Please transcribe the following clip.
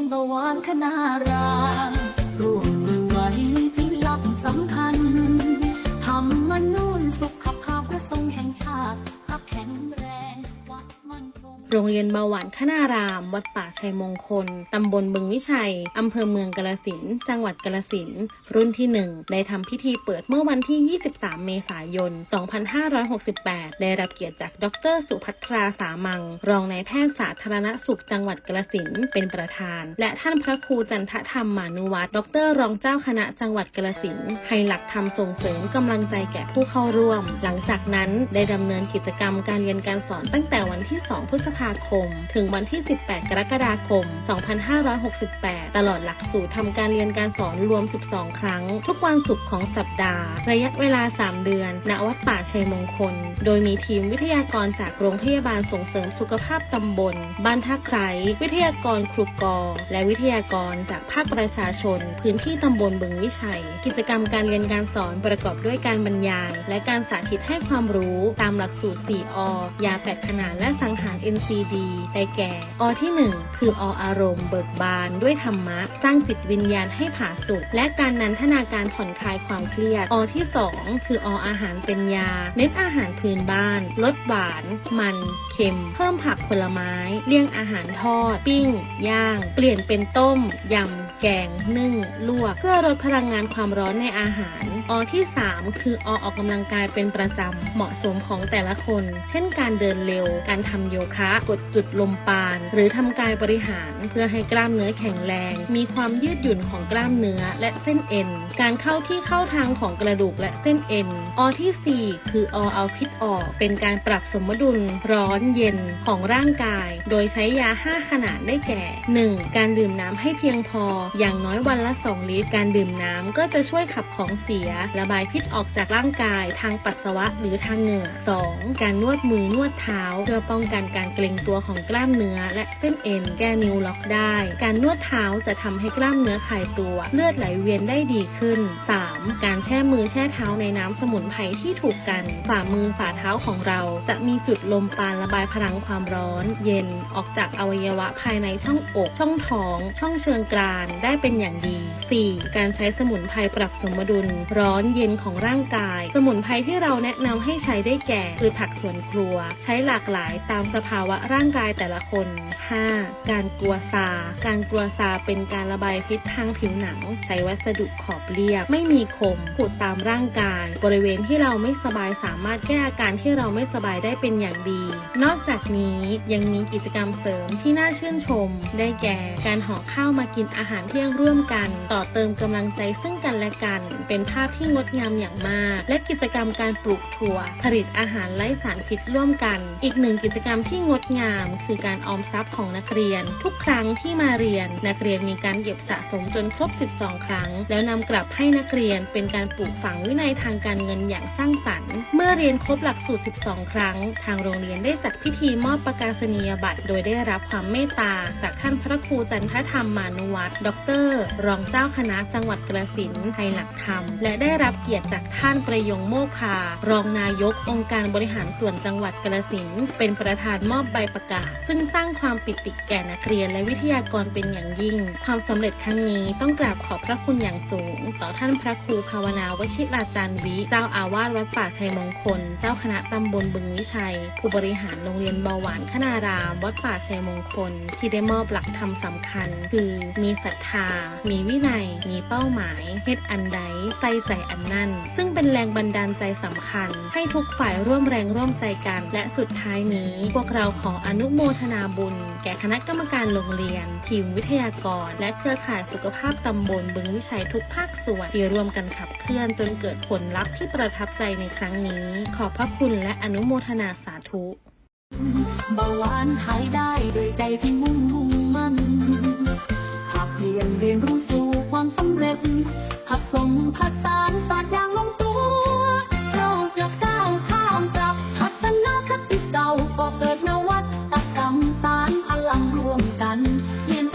ยนเบวานคณารารวม โรงเรียนเบาหวานคณาราม วัดป่าชัยมงคล ตำบลบึงวิชัย อำเภอเมืองกาลสิน จังหวัดกาลสิน รุ่นที่ 1 ได้ทำพิธีเปิดเมื่อวันที่ 23 เมษายน 2568 ได้รับเกียรติจากดร สุภัทราสามัง รองนายแพทย์สาธารณสุขจังหวัดกาลสิน เป็นประธาน และท่านพระครูจันทธรรมมานุวัตรดร รองเจ้าคณะจังหวัดกาลสิน ให้หลักธรรมส่งเสริมกำลังใจแก่ผู้เข้าร่วม หลังจากนั้นได้ดำเนินกิจกรรมการเรียนการสอนตั้งแต่วันที่ 2 พฤษภาคม ถึงวันที่ 18 กรกฎาคม 2568 ตลอดหลักสูตรทำการเรียนการสอนรวม 12 ครั้ง ทุกวันศุกร์ของสัปดาห์ ระยะเวลา 3 เดือน ณ วัดป่าชัยมงคล โดยมีทีมวิทยากรจากโรงพยาบาลส่งเสริมสุขภาพตำบล บ้านท่าไคร้วิทยากรครูกอ และวิทยากรจากภาคประชาชน พื้นที่ตำบลบึงวิชัย กิจกรรมการเรียนการสอนประกอบด้วยการบรรยาย และการสาธิตให้ความรู้ตามหลักสูตร 4อ ยาแปดขนาดและสังหาร NCD ได้แก่ อที่ 1 คือออารมณ์เบิกบานด้วยธรรมะ สร้างจิตวิญญาณให้ผาสุกและการนันทนาการผ่อนคลายความเครียด อที่ 2 คือออาหารเป็นยา เน้นอาหารพื้นบ้าน ลดหวาน มัน เค็ม เพิ่มผักผลไม้ เลี่ยงอาหารทอด ปิ้ง ย่าง เปลี่ยนเป็นต้ม ยำ แกง นึ่ง ลวก เพื่อลดพลังงานความร้อนในอาหาร ออที่ 3 คือออออกกำลังกายเป็นประจำเหมาะสมของแต่ละคน เช่นการเดินเร็ว การทำโยคะ กดจุดลมปาน หรือทำกายบริหาร เพื่อให้กล้ามเนื้อแข็งแรง มีความยืดหยุ่นของกล้ามเนื้อและเส้นเอ็น การเข้าที่เข้าทางของกระดูกและเส้นเอ็น ออที่ 4 คืออเอาพิษออก เป็นการปรับสมดุลร้อนเย็นของร่างกาย โดยใช้ยา 5 ขนาดได้แก่ 1. การดื่มน้ำให้เพียงพออย่างน้อยวันละ 2 ลิตร การดื่มน้ำก็จะช่วยขับของเสีย ระบายพิษออกจากร่างกาย ทางปัสสาวะหรือทางเหงื่อ 2. การนวดมือนวดเท้า เพื่อป้องกันการเกร็งตัวของกล้ามเนื้อ และเส้นเอ็น แก้นิ้วล็อกได้ การนวดเท้าจะทำให้กล้ามเนื้อคลายตัว เลือดไหลเวียนได้ดีขึ้น 3. การแช่มือแช่เท้าในน้ำสมุนไพรที่ถูกกัน ฝ่ามือฝ่าเท้าของเรา จะมีจุดลมปานระบายพลังความร้อน เย็นออกจากอวัยวะภายในช่องอก ช่องท้อง ช่องเชิงกรานได้เป็นอย่างดี 4. การใช้สมุนไพรปรับสมดุล ร้อนเย็นของร่างกาย สมุนไพรที่เราแนะนำให้ใช้ได้แก่คือผักสวนครัว ใช้หลากหลายตามสภาวะร่างกายแต่ละคน 5. การกลัวซา การกลัวซาเป็นการระบายพิษทางผิวหนัง ใช้วัสดุขอบเรียบ ไม่มีคมขูดตามร่างกาย บริเวณที่เราไม่สบายสามารถแก้อาการที่เราไม่สบายได้เป็นอย่างดี นอกจากนี้ยังมีกิจกรรมเสริมที่น่าชื่นชม ได้แก่ การห่อข้าวมากินอาหารเที่ยงร่วมกัน ต่อเติมกำลังใจซึ่งกันและกัน เป็นภาพที่งดงามอย่างมาก และกิจกรรมการปลูกถั่ว ผลิตอาหารไร้สารพิษร่วมกัน อีกหนึ่งกิจกรรมที่งดงาม คือการออมทรัพย์ของนักเรียน ทุกครั้งที่มาเรียน นักเรียนมีการเก็บสะสมจนครบ 12 ครั้ง แล้วนำกลับให้นักเรียนเป็นการปลูกฝังวินัยทางการเงินอย่างสร้างสรรค์ เมื่อเรียนครบหลักสูตร 12 ครั้ง ทางโรงเรียนได้จัดพิธีมอบประกาศนียบัตร โดยได้รับความเมตตาจากท่านพระครูจันทธรรมมานุวัตรดรรองเจ้าคณะจังหวัดกระสินธุ์ให้หลักธรรม และได้รับเกียรติจากท่านประยงโมกพารองนายกองค์การบริหารส่วนจังหวัดกระสินเป็นประธานมอบใบประกาศ ซึ่งสร้างความปิติแก่นักเรียนและวิทยากรเป็นอย่างยิ่ง ความสำเร็จครั้งนี้ต้องกราบขอบพระคุณอย่างสูง ต่อท่านพระครูภาวนาวชิราจารย์วิ เจ้าอาวาสวัดป่าชัยมงคล เจ้าคณะตำบลบึงวิชัย ผู้บริหารโรงเรียนเบาหวานคณาราม วัดป่าชัยมงคล ที่ได้มอบหลักธรรมสำคัญ คือมีศรัทธามีวินัย มีเป้าหมายเฮ็ดอันใดใส่ใจอันนั้น ซึ่งเป็นแรงบันดาลใจสำคัญ ให้ทุกฝ่ายร่วมแรงร่วมใจกัน และสุดท้ายนี้ พวกเราขออนุโมทนาบุญ แก่คณะกรรมการโรงเรียน ทีมวิทยากร และเครือข่ายสุขภาพตำบลบึงวิชัยทุกภาคส่วนที่ร่วมกันขับเคลื่อนจนเกิดผลลัพธ์ที่ประทับใจในครั้งนี้ ขอบพระคุณและอนุโมทนาสาธุเบาหวานหายได้ด้วยใจที่มุ่งมุ่งมั่น เรียนเรียนรู้สู่ความสำเร็จผักสมผักสารศาสตร์อย่างลงตัว เราจะก้าวข้ามกลับพัฒนาคติเก่าก่อเกิดนวัตกรรมสารพลังรวมกันเรียน